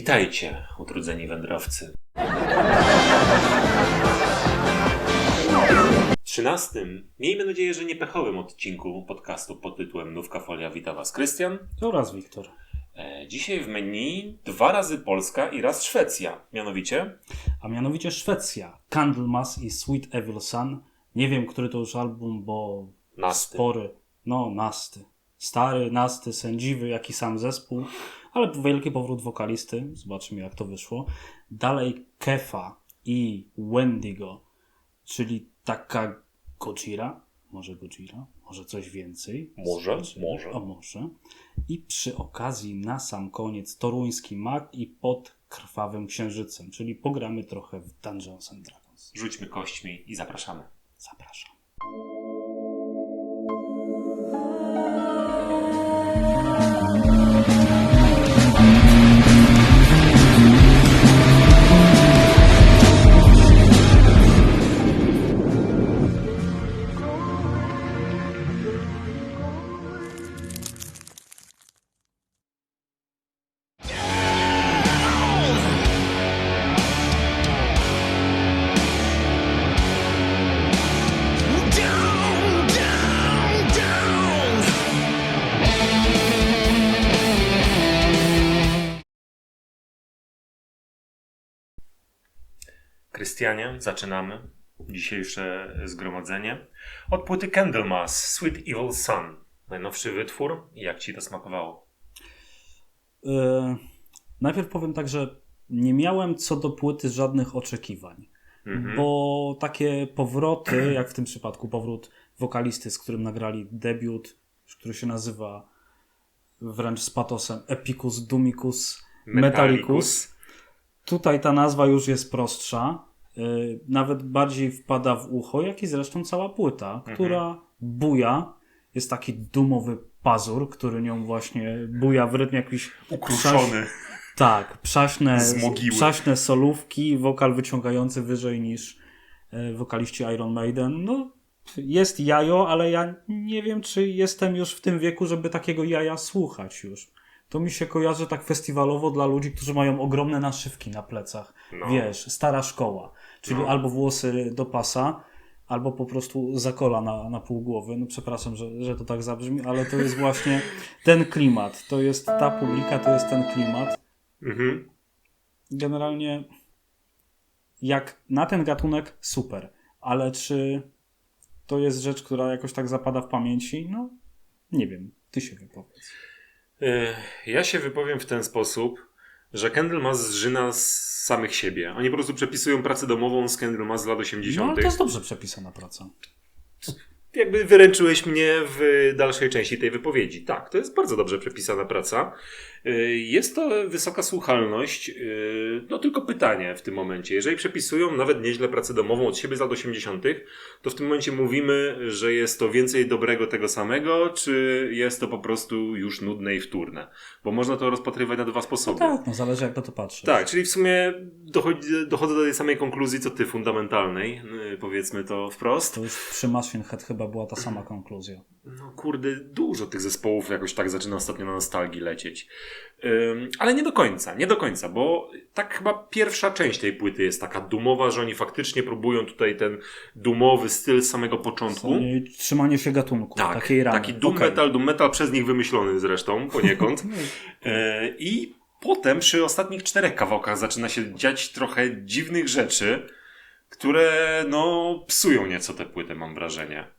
Witajcie, utrudzeni wędrowcy. W trzynastym, miejmy nadzieję, że niepechowym odcinku podcastu pod tytułem Nówka Folia wita Was Krystian. Oraz Wiktor. E, Dzisiaj w menu dwa razy Polska i raz Szwecja. Mianowicie A mianowicie Szwecja. Candlemas i Sweet Evil Sun. Nie wiem, który to już album, bo Nasty. spory. No, nasty. Stary, nasty, sędziwy, jak i sam zespół. Ale wielki powrót wokalisty. Zobaczymy, jak to wyszło. Dalej Kefa i Wendigo, czyli taka Gojira. Może Gojira, może coś więcej. Może, może. O, może. I przy okazji na sam koniec toruński mag i pod krwawym księżycem, czyli pogramy trochę w Dungeons and Dragons. rzućmy kośćmi i zapraszamy. Zapraszam. Krystianie, zaczynamy dzisiejsze zgromadzenie od płyty Candlemas, Sweet Evil Sun. Najnowszy wytwór. Jak Ci to smakowało? Yy, najpierw powiem tak, że nie miałem co do płyty żadnych oczekiwań, Mhm. bo takie powroty, jak w tym przypadku powrót wokalisty, z którym nagrali debiut, który się nazywa wręcz z patosem Epicus Dumicus Metallicus. Tutaj ta nazwa już jest prostsza, nawet bardziej wpada w ucho, jak i zresztą cała płyta, która buja. Jest taki dumowy pazur, który nią właśnie buja w rytmie jakiś Ukruszony. tak, przaśne, przaśne solówki, wokal wyciągający wyżej niż e, wokaliści Iron Maiden. No, jest jajo, ale ja nie wiem, czy jestem już w tym wieku, żeby takiego jaja słuchać już. To mi się kojarzy tak festiwalowo dla ludzi, którzy mają ogromne naszywki na plecach. No. Wiesz, stara szkoła. Czyli No. albo włosy do pasa, albo po prostu zakola na, na pół głowy. No przepraszam, że, że to tak zabrzmi, ale to jest właśnie ten klimat. To jest ta publika, to jest ten klimat Mhm. generalnie jak na ten gatunek super, ale czy to jest rzecz, która jakoś tak zapada w pamięci? No, nie wiem. Ty się wypowiedz. Y, Ja się wypowiem w ten sposób, że Candlemas zżyna z samych siebie. Oni po prostu przepisują pracę domową z Candlemas z lat No, 80. ale to jest dobrze przepisana praca. Jakby wyręczyłeś mnie w dalszej części tej wypowiedzi. Tak, to jest bardzo dobrze przepisana praca. Y, Jest to wysoka słuchalność. y, No tylko pytanie w tym momencie. Jeżeli przepisują nawet nieźle pracę domową od siebie z lat 80., to w tym momencie mówimy, że jest to więcej dobrego tego samego, czy jest to po prostu już nudne i wtórne? Bo można to rozpatrywać na dwa sposoby. Tak, no zależy jak na to patrzeć. Tak, czyli w sumie dochodzi, dochodzę do tej samej konkluzji co ty, fundamentalnej, yy, powiedzmy to wprost. To już przy Machine Head chyba była ta sama konkluzja. No kurde, dużo tych zespołów jakoś tak zaczyna ostatnio na nostalgii lecieć. Ym, ale nie do końca, nie do końca, bo tak chyba pierwsza część tej płyty jest taka dumowa, że oni faktycznie próbują tutaj ten dumowy styl z samego początku. Trzymanie się gatunku, Tak, takiej ramy. taki doom Okej. metal, doom metal przez nich wymyślony zresztą poniekąd. E, I potem przy ostatnich czterech kawałkach zaczyna się dziać trochę dziwnych rzeczy, które no psują nieco tę płytę, mam wrażenie.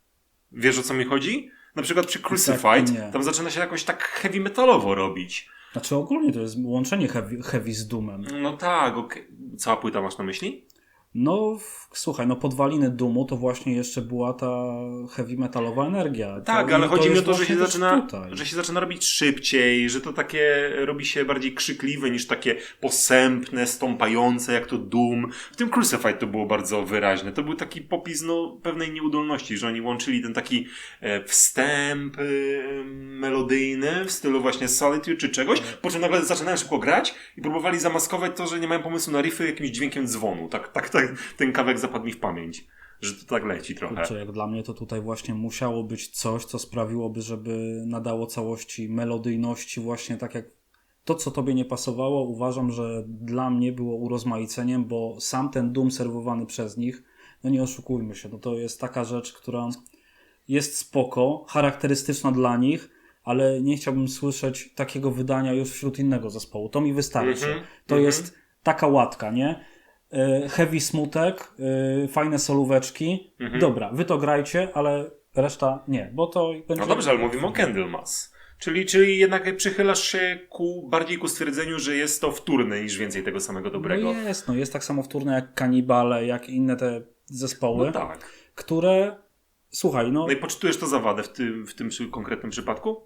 Wiesz o co mi chodzi? Na przykład przy Crucified nie. tam zaczyna się jakoś tak heavy metalowo robić. Znaczy ogólnie to jest łączenie heavy, heavy z Doomem. No tak, okej. Cała płyta masz na myśli? No, słuchaj, no podwaliny Doomu to właśnie jeszcze była ta heavy metalowa energia. Tak, to, ale chodzi mi o to, że się, zaczyna, tutaj. że się zaczyna robić szybciej, że to takie robi się bardziej krzykliwe niż takie posępne, stąpające, jak to Doom. W tym Crucified to było bardzo wyraźne. To był taki popis no, pewnej nieudolności, że oni łączyli ten taki e, wstęp e, melodyjny w stylu właśnie Solitude czy czegoś, po czym nagle zaczynają szybko grać i próbowali zamaskować to, że nie mają pomysłu na riffy jakimś dźwiękiem dzwonu. Tak, tak, tak ten kawałek zapadł mi w pamięć. że to tak leci trochę. Kurczę, jak dla mnie to tutaj właśnie musiało być coś, co sprawiłoby, żeby nadało całości melodyjności właśnie tak jak to, co tobie nie pasowało, uważam, że dla mnie było urozmaiceniem, bo sam ten Doom serwowany przez nich, no nie oszukujmy się, no to jest taka rzecz, która jest spoko, charakterystyczna dla nich, ale nie chciałbym słyszeć takiego wydania już wśród innego zespołu. To mi wystarczy. Mhm, To mhm. jest taka łatka, nie? E, Heavy smutek, e, fajne solóweczki. Mhm. Dobra, wy to grajcie, ale reszta nie, bo to będzie... No dobrze, ale mówimy o Candlemas. Czyli, czyli jednak przychylasz się ku, bardziej ku stwierdzeniu, że jest to wtórne niż więcej tego samego dobrego. No jest, no jest tak samo wtórne jak Kanibale, jak inne te zespoły, No tak. które, słuchaj, no No i poczytujesz to za wadę w tym, w tym konkretnym przypadku?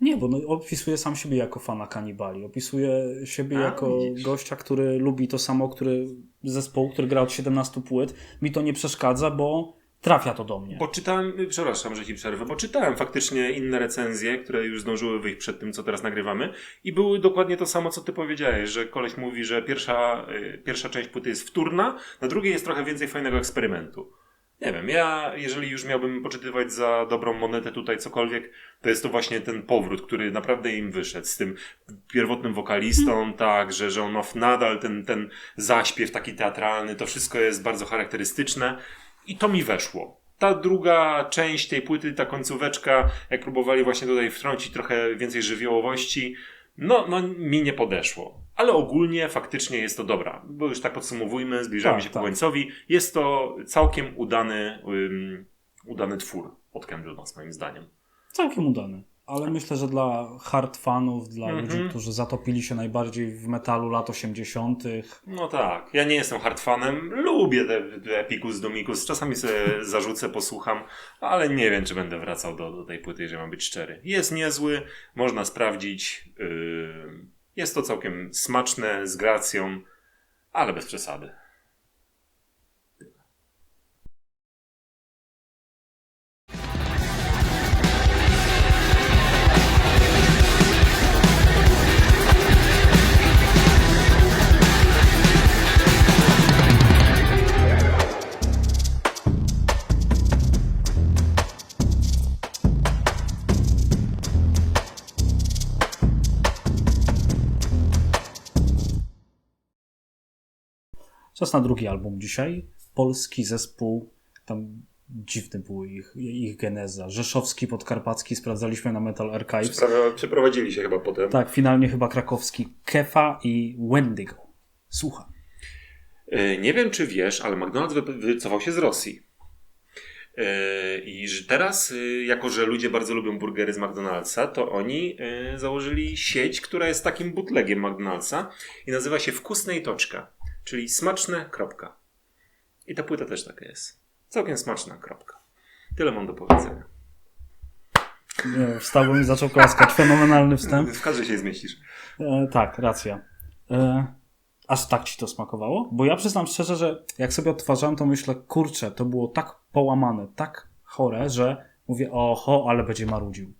Nie, bo no, opisuję sam siebie jako fana Kanibali, opisuję siebie A, jako widzisz. gościa, który lubi to samo, który zespołu, który gra od 17 płyt, mi to nie przeszkadza, bo trafia to do mnie. Bo czytałem, przepraszam, że ci przerwę, bo czytałem faktycznie inne recenzje, które już zdążyły wyjść przed tym, co teraz nagrywamy i były dokładnie to samo, co ty powiedziałeś, że koleś mówi, że pierwsza, y, pierwsza część płyty jest wtórna, na drugiej jest trochę więcej fajnego eksperymentu. Nie wiem, ja jeżeli już miałbym poczytywać za dobrą monetę tutaj cokolwiek, to jest to właśnie ten powrót, który naprawdę im wyszedł z tym pierwotnym wokalistą, tak, że, że on ma nadal ten, ten zaśpiew taki teatralny, to wszystko jest bardzo charakterystyczne i to mi weszło. Ta druga część tej płyty, ta końcóweczka, jak próbowali właśnie tutaj wtrącić trochę więcej żywiołowości, no, no mi nie podeszło. Ale ogólnie faktycznie jest to dobra. Bo już tak podsumowujmy, zbliżamy Tak, się ku tak. końcowi. Jest to całkiem udany, ym, udany twór od Candlemas, moim zdaniem. Całkiem udany. Ale myślę, że dla hard fanów, dla Mhm. ludzi, którzy zatopili się najbardziej w metalu lat 80., No tak, ja nie jestem hardfanem, lubię te, te Epicus Domicus, czasami sobie zarzucę, posłucham, ale nie wiem, czy będę wracał do, do tej płyty, jeżeli mam być szczery. Jest niezły, można sprawdzić, yy, jest to całkiem smaczne, z gracją, ale bez przesady. Czas na drugi album dzisiaj. Polski zespół, tam dziwny był ich, ich geneza. Rzeszowski, podkarpacki, sprawdzaliśmy na Metal Archives. Przeprowadzili się chyba potem. Tak, finalnie chyba krakowski. Kefa i Wendigo. Słucham. Yy, Nie wiem, czy wiesz, ale McDonald's wy- wycofał się z Rosji. Yy, I że teraz, yy, jako że ludzie bardzo lubią burgery z McDonald'sa, to oni założyli sieć, która jest takim bootlegiem McDonald'sa i nazywa się Wkusne i Toczka, czyli smaczne, kropka. I ta płyta też taka jest. Całkiem smaczna, kropka. Tyle mam do powiedzenia. Nie, Wstałbym i zaczął klaskać. Fenomenalny wstęp. W kadrze się zmieścisz. E, tak, racja. E, aż tak ci to smakowało? Bo ja przyznam szczerze, że jak sobie odtwarzałem, to myślę, kurczę, to było tak połamane, tak chore, że mówię, oho, ale będzie marudził.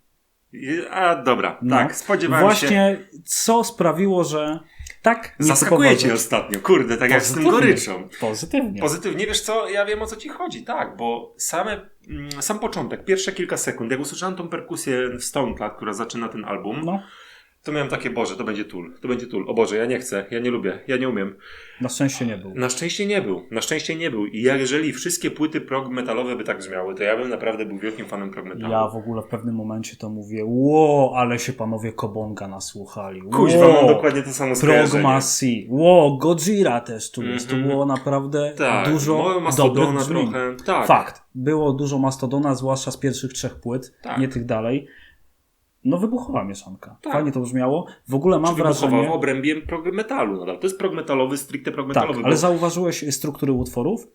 A dobra, No. tak, spodziewałem Właśnie, się. co sprawiło, że tak Zaskakuje cię ostatnio, kurde, tak jak z tym goryczą. Pozytywnie. Pozytywnie, wiesz co, ja wiem o co ci chodzi, tak, bo same, mm, sam początek, pierwsze kilka sekund, jak usłyszałem tą perkusję w Stone Cloud, która zaczyna ten album, No, to miałem takie, Boże, to będzie tul, to będzie tul, o Boże, ja nie chcę, ja nie lubię, ja nie umiem. na szczęście nie był. Na szczęście nie był, na szczęście nie był i jak jeżeli wszystkie płyty prog metalowe by tak brzmiały, to ja bym naprawdę był wielkim fanem prog metalu. Ja w ogóle w pewnym momencie to mówię, ło, ale się panowie Kobonga nasłuchali. Kuźwa, mam dokładnie to samo skojarzenie. Progmasi, ło, Godzilla też tu jest. To Mhm. było naprawdę Tak, dużo dobrych brzmień. trochę, tak. Fakt. Było dużo Mastodona, zwłaszcza z pierwszych trzech płyt, Tak. nie tych dalej. No wybuchowa mieszanka. Tak. Fajnie to brzmiało. W ogóle mam Czy wybuchowa wrażenie... w obrębie prog metalu nadal. To jest prog metalowy, stricte prog Tak, metalowy. ale bo- zauważyłeś struktury utworów?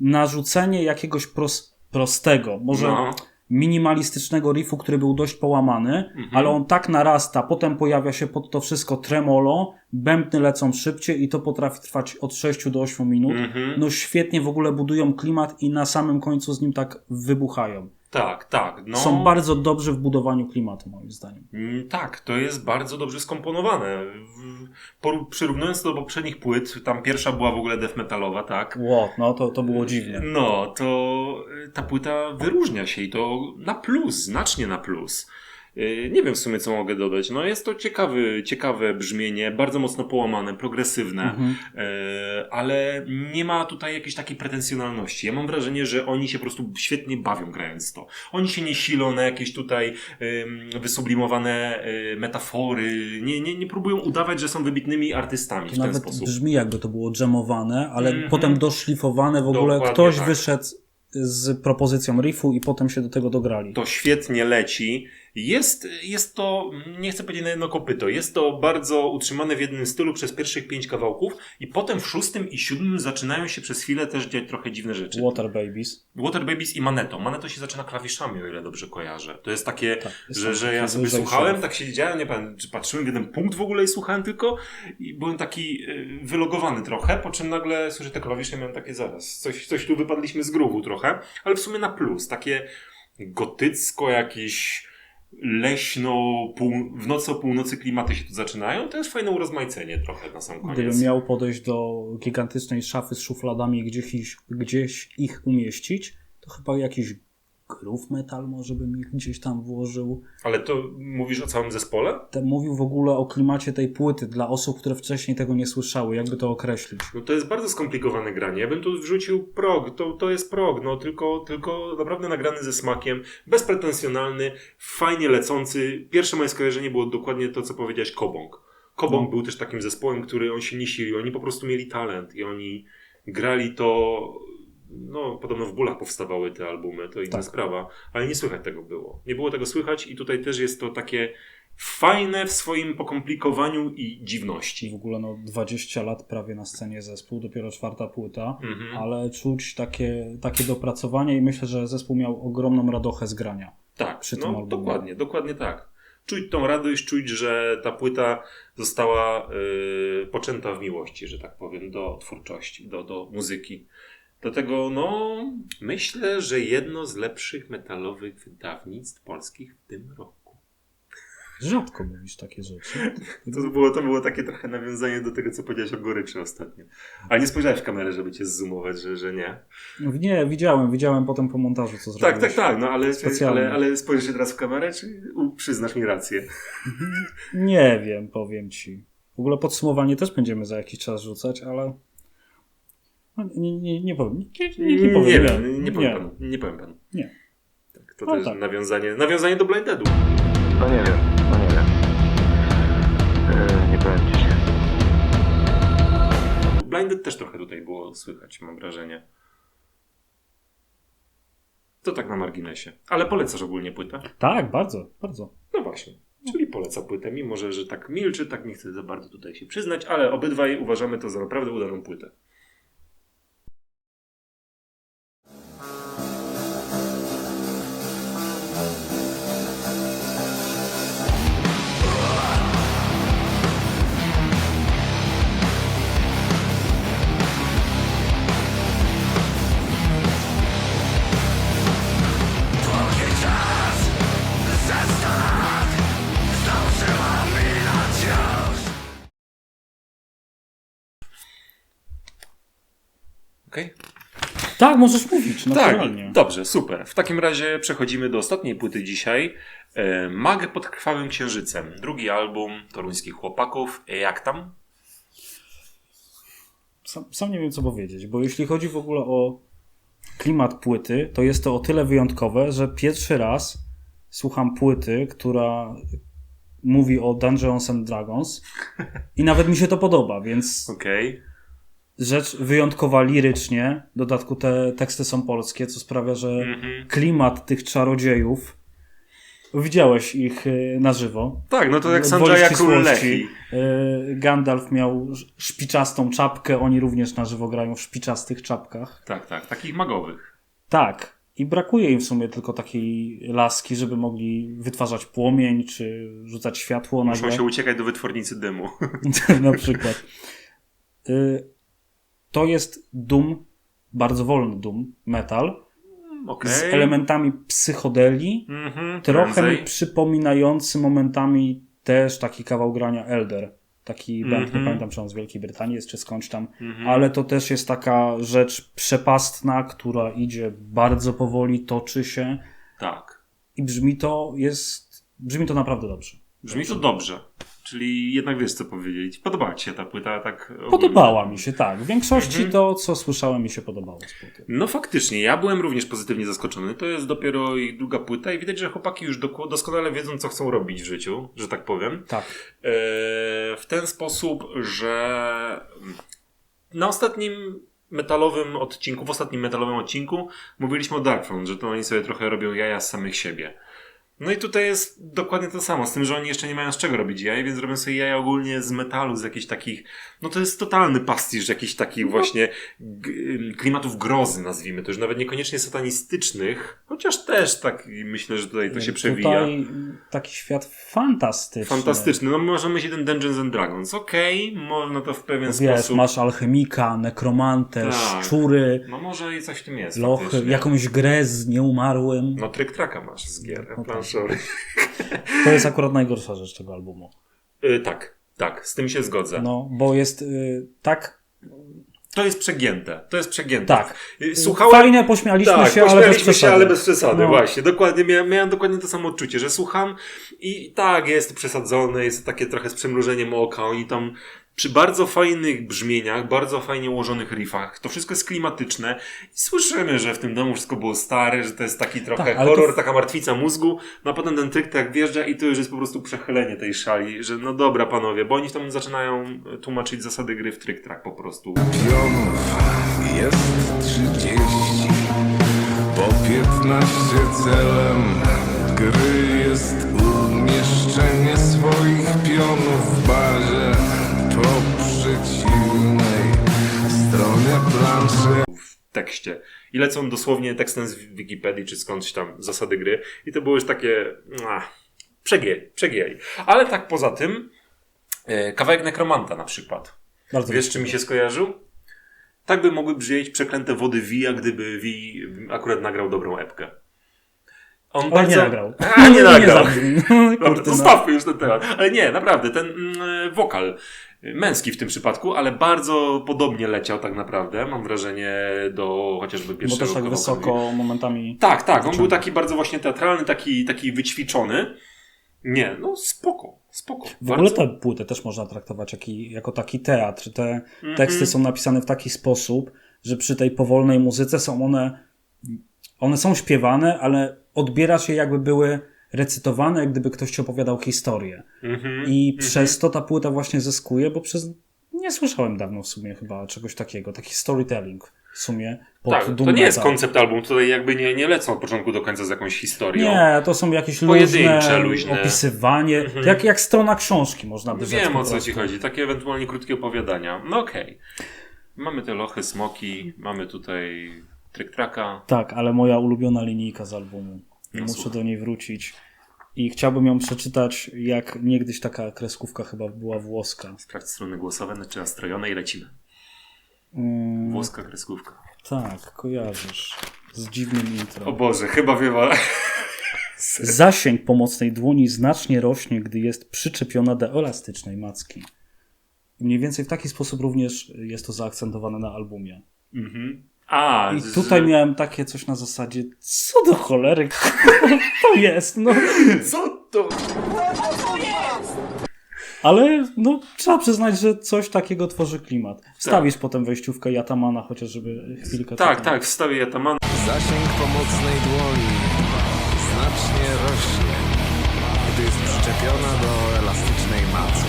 Narzucenie jakiegoś pros, prostego, może No. minimalistycznego riffu, który był dość połamany, Mhm. ale on tak narasta, potem pojawia się pod to wszystko tremolo, bębny lecą szybciej i to potrafi trwać od 6 do 8 minut. Mhm. No świetnie w ogóle budują klimat i na samym końcu z nim tak wybuchają. Tak, tak. No, Są bardzo dobrzy w budowaniu klimatu, moim zdaniem. Mm, Tak, to jest bardzo dobrze skomponowane. Przyrównując to do poprzednich płyt, tam pierwsza była w ogóle death metalowa, tak? Ło, no to, to było dziwne. No, to y, ta płyta wyróżnia się i to na plus, znacznie na plus. Yy, Nie wiem w sumie, co mogę dodać. No jest to ciekawy, ciekawe brzmienie, bardzo mocno połamane, progresywne, Mhm. yy, ale nie ma tutaj jakiejś takiej pretensjonalności. Ja mam wrażenie, że oni się po prostu świetnie bawią grając to. Oni się nie silą na jakieś tutaj wysublimowane yy, metafory, nie, nie, nie próbują udawać, że są wybitnymi artystami To w ten nawet sposób. brzmi jakby to było dżemowane, ale Mhm. potem doszlifowane w ogóle. Dokładnie Ktoś tak. wyszedł z propozycją riffu i potem się do tego dograli. to świetnie leci. Jest, jest to, nie chcę powiedzieć na jedno kopyto, jest to bardzo utrzymane w jednym stylu przez pierwszych pięć kawałków i potem w szóstym i siódmym zaczynają się przez chwilę też dziać trochę dziwne rzeczy. Water Babies. Water Babies i Maneto. Maneto się zaczyna klawiszami, o ile dobrze kojarzę. To jest takie, Tak, jest że, że ja sobie słuchałem, riff. tak siedziałem, nie pamiętam, czy patrzyłem w jeden punkt w ogóle i słuchałem tylko i byłem taki y, wylogowany trochę, po czym nagle słyszę te klawisze miałem takie zaraz, coś, coś tu wypadliśmy z gruwu trochę, ale w sumie na plus, takie gotycko jakieś leśno, w nocy o północy klimaty się tu zaczynają, to jest fajne urozmaicenie trochę na sam koniec. Gdybym miał podejść do gigantycznej szafy z szufladami i gdzieś gdzieś ich umieścić, to chyba jakiś groove metal może bym ich gdzieś tam włożył. Ale to mówisz o całym zespole? Te, mówił w ogóle o klimacie tej płyty dla osób, które wcześniej tego nie słyszały. Jakby to określić? No to jest bardzo skomplikowane granie. Ja bym tu wrzucił prog. To, to jest prog, no tylko, tylko naprawdę nagrany ze smakiem, bezpretensjonalny, fajnie lecący. Pierwsze moje skojarzenie było dokładnie to, co powiedziałeś, Kobong. Kobong No. był też takim zespołem, który on się nie silił. Oni po prostu mieli talent i oni grali to. No, podobno w bólach powstawały te albumy, to inna Tak. sprawa, ale nie słychać tego było. Nie było tego słychać i tutaj też jest to takie fajne w swoim pokomplikowaniu i dziwności. W ogóle no 20 lat prawie na scenie zespół, dopiero czwarta płyta, Mhm. ale czuć takie, takie dopracowanie i myślę, że zespół miał ogromną radochę z grania. Tak, przy tym no, albumie. dokładnie, dokładnie tak. Czuć tą radość, czuć, że ta płyta została y, poczęta w miłości, że tak powiem, do twórczości, do, do muzyki. Dlatego, no, myślę, że jedno z lepszych metalowych wydawnictw polskich w tym roku. Rzadko mówisz takie rzeczy. To było, to było takie trochę nawiązanie do tego, co powiedziałeś o goryczy ostatnio. Ale nie spojrzałeś w kamerę, żeby cię zoomować, że, że nie. Nie, widziałem, widziałem potem po montażu, co zrobiłeś. Tak, tak, tak, no ale, Specjalnie. ale, ale spojrzysz się teraz w kamerę, czy przyznasz mi rację? Nie wiem, powiem ci. W ogóle podsumowanie też będziemy za jakiś czas rzucać, ale no, nie, nie, nie powiem. Nie, nie, nie, powiem. Nie wiem, nie powiem panu. Nie powiem panu. Nie. Tak, to No też tak. nawiązanie, nawiązanie do Blind Deadu. No nie wiem, no nie wiem. Yy, nie powiem ci. Blind Dead też trochę tutaj było słychać, mam wrażenie. To tak na marginesie. Ale polecasz ogólnie płytę? Tak, bardzo, bardzo. No właśnie. Czyli poleca płytę, mimo że, że tak milczy, tak nie chcę za bardzo tutaj się przyznać, ale obydwaj uważamy to za naprawdę udaną płytę. Tak, możesz mówić, naturalnie. Tak, dobrze, super. W takim razie przechodzimy do ostatniej płyty dzisiaj. E, Mag pod krwawym księżycem. Drugi album toruńskich chłopaków. E, Jak tam? Sam, sam nie wiem, co powiedzieć, bo jeśli chodzi w ogóle o klimat płyty, to jest to o tyle wyjątkowe, że pierwszy raz słucham płyty, która mówi o Dungeons and Dragons i nawet mi się to podoba, więc Okej. Rzecz wyjątkowa lirycznie. W dodatku te teksty są polskie, co sprawia, że Mhm. klimat tych czarodziejów widziałeś ich y, na żywo. Tak, no to jak Sanjaya Król. Lechi. Y, Gandalf miał sz- szpiczastą czapkę, oni również na żywo grają w szpiczastych czapkach. Tak, tak, takich magowych. Tak. I brakuje im w sumie tylko takiej laski, żeby mogli wytwarzać płomień, czy rzucać światło Muszą nagle. się uciekać do wytwórnicy dymu. na przykład. To jest Doom, bardzo wolny Doom, metal, Okej. z elementami psychodelii, Mhm, trochę mi przypominający momentami też taki kawał grania Elder. Taki band, Mhm. nie pamiętam czy on z Wielkiej Brytanii jest, czy skądś tam, Mhm. ale to też jest taka rzecz przepastna, która idzie bardzo powoli, toczy się Tak. i brzmi to, jest brzmi to naprawdę dobrze. Brzmi to dobrze. Czyli jednak wiesz co powiedzieć. Podobała ci się ta płyta tak ogólnie? Podobała mi się, tak. W większości Mhm. to, co słyszałem, mi się podobało z płyty. No faktycznie, ja byłem również pozytywnie zaskoczony. To jest dopiero ich druga płyta i widać, że chłopaki już doskonale wiedzą, co chcą robić w życiu, że tak powiem. Tak. E, w ten sposób, że na ostatnim metalowym odcinku, w ostatnim metalowym odcinku mówiliśmy o Darkthrone, że to oni sobie trochę robią jaja z samych siebie. No i tutaj jest dokładnie to samo, z tym, że oni jeszcze nie mają z czego robić jaj, więc robią sobie jaja ogólnie z metalu, z jakichś takich, no to jest totalny pastisz jakichś takich właśnie g- klimatów grozy, nazwijmy to, już nawet niekoniecznie satanistycznych, chociaż też tak myślę, że tutaj to się przewija. Tutaj taki świat fantastyczny. Fantastyczny. No możemy mieć jeden Dungeons and Dragons. Okej, można to w pewien Wiesz, sposób. masz alchemika, nekromantę, Tak. szczury, No może i coś w tym jest. lochy, faktycznie. jakąś grę z nieumarłym. No tryk traka masz z gier No planszowych. To jest akurat najgorsza rzecz tego albumu. Y, tak, tak, z tym się zgodzę. No, bo jest y, tak, To jest przegięte. To jest przegięte. tak. Y, Słuchałem. Fajnie pośmialiśmy tak, się, ale bez pośmialiśmy się, przesady. ale bez przesady, No. właśnie. Dokładnie, miałem, miałem dokładnie to samo odczucie, że słucham i tak, jest to przesadzone, jest to takie trochę z przymrużeniem oka. Oni tam przy bardzo fajnych brzmieniach, bardzo fajnie ułożonych riffach, to wszystko jest klimatyczne. I słyszymy, że w tym domu wszystko było stare, że to jest taki trochę Tak, horror, to- taka martwica mózgu, no a potem ten tryk tak wjeżdża i to już jest po prostu przechylenie tej szali, że no dobra panowie, bo oni tam zaczynają tłumaczyć zasady gry w tryk track po prostu. Pionów jest trzydzieści, po piętnaście celem gry jest umieszczenie swoich pionów w bazie po przeciwnej stronie planszy. w tekście. I lecą dosłownie tekstem z Wikipedii czy skądś tam zasady gry. I to było już takie. Ach, przegięli, przegięli. Ale tak poza tym, e, kawałek Nekromanta na przykład. Bardzo Wiesz, czy mi się skojarzył? Tak by mogły brzmieć przeklęte wody Via, gdyby Vi akurat nagrał dobrą epkę. On Ale bardzo... nie nagrał. A, nie nagrał. zabrzmi. Dobra, no. zostawmy już ten temat. Ale nie, naprawdę, ten mm, wokal y, męski w tym przypadku, ale bardzo podobnie leciał tak naprawdę, mam wrażenie, do chociażby Bo pierwszego też tak wysoko momentami. Tak, tak, on był taki bardzo właśnie teatralny, taki, taki wyćwiczony. Nie, no spoko, spoko. W ogóle tę płytę też można traktować jaki, jako taki teatr. Te Mhm. teksty są napisane w taki sposób, że przy tej powolnej muzyce są one, one są śpiewane, ale odbierasz je jakby były recytowane, jak gdyby ktoś ci opowiadał historię. Mhm. I przez to ta płyta właśnie zyskuje, bo przez nie słyszałem dawno w sumie chyba czegoś takiego, taki storytelling w sumie pod Tak, to nie jest koncept album, tutaj jakby nie, nie lecą od początku do końca z jakąś historią. Nie, to są jakieś luźne, luźne. opisywanie, Mhm. jak, jak strona książki można by rzec Wiem o co ci chodzi, takie ewentualnie krótkie opowiadania. No okej. Mamy te lochy, smoki, mamy tutaj tryk traka. Tak, ale moja ulubiona linijka z albumu. No, Muszę słucham. do niej wrócić. I chciałbym ją przeczytać, jak niegdyś taka kreskówka chyba była włoska. Sprawdź strony głosowe, znaczy nastrojone i lecimy. Mm, Włoska kreskówka. tak, kojarzysz. Z dziwnym O intro. Boże, chyba wiem. Zasięg pomocnej dłoni znacznie rośnie, gdy jest przyczepiona do elastycznej macki. Mniej więcej w taki sposób również jest to zaakcentowane na albumie. Mhm. A, I z- tutaj miałem takie coś na zasadzie, co do cholery to jest, no. Co to? Ale no, trzeba przyznać, że coś takiego tworzy klimat. Wstawisz potem wejściówkę Jatamana, chociaż żeby chwilkę... Tak, czekał. tak, wstawię Yataman. Zasięg pomocnej dłoni znacznie rośnie, gdy jest przyczepiona do elastycznej macy.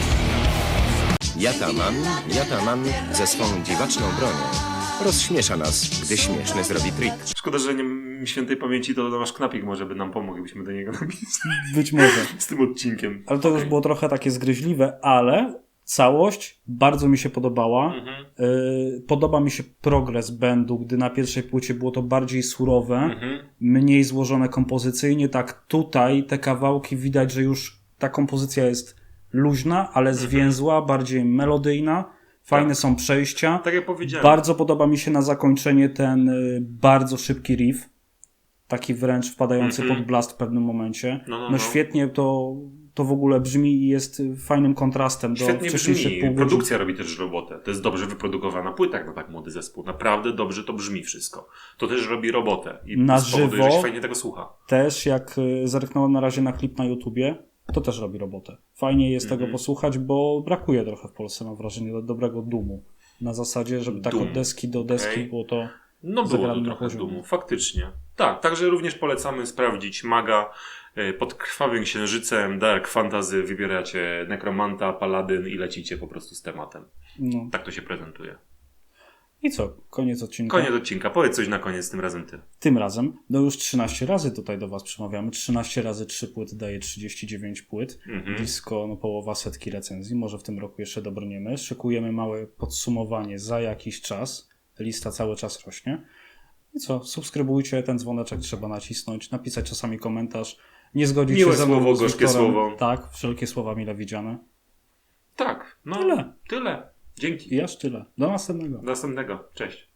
Jataman, Jataman ze swą dziwaczną bronią rozśmiesza nas, gdy śmieszny zrobi trik. Szkoda, że nie świętej pamięci to nasz knapik może by nam pomógł, jakbyśmy do niego napisali Być może. z tym odcinkiem. Ale to już było trochę takie zgryźliwe, ale całość bardzo mi się podobała. Mhm. Yy, podoba mi się progres bandu, gdy na pierwszej płycie było to bardziej surowe, Mhm. mniej złożone kompozycyjnie. Tak tutaj te kawałki widać, że już ta kompozycja jest luźna, ale zwięzła, bardziej melodyjna. Fajne. Tak. są przejścia. Tak jak powiedziałem. Bardzo podoba mi się na zakończenie ten y, bardzo szybki riff. Taki wręcz wpadający Mhm. pod blast w pewnym momencie. No, no, No, no. świetnie to, to w ogóle brzmi i jest fajnym kontrastem do Świetnie wcześniejszych brzmi. Produkcja robi też robotę. To jest dobrze wyprodukowana płyta jak na tak młody zespół. Naprawdę dobrze to brzmi wszystko. To też robi robotę. I Na spowoduje, żywo? że się fajnie tego słucha. Też jak y, zerknąłem na razie na klip na YouTubie, to też robi robotę. Fajnie jest Mhm. tego posłuchać, bo brakuje trochę w Polsce, mam wrażenie, do dobrego dumu. Na zasadzie, żeby tak Doom. od deski do deski Okej. było to... No było to trochę dumu, faktycznie. Tak, także również polecamy sprawdzić Maga e, pod krwawym księżycem, Dark Fantasy, wybieracie Nekromanta, Paladyn i lecicie po prostu z tematem. No. Tak to się prezentuje. I co? Koniec odcinka. Koniec odcinka, powiedz coś na koniec tym razem ty. Tym razem, no już 13 razy tutaj do Was przemawiamy. 13 razy 3 płyty daje 39 płyt. Mhm. Blisko no, połowa setki recenzji. Może w tym roku jeszcze dobrniemy. Szykujemy małe podsumowanie za jakiś czas. Lista cały czas rośnie. I co? Subskrybujcie, ten dzwoneczek trzeba nacisnąć, napisać czasami komentarz. Nie zgodzić Miłe się ze mną słowo, z gorzkie słowo. Tak, wszelkie słowa mile widziane. Tak, no Tyle. Tyle. Dzięki. I aż tyle. Do następnego. Do następnego. Cześć.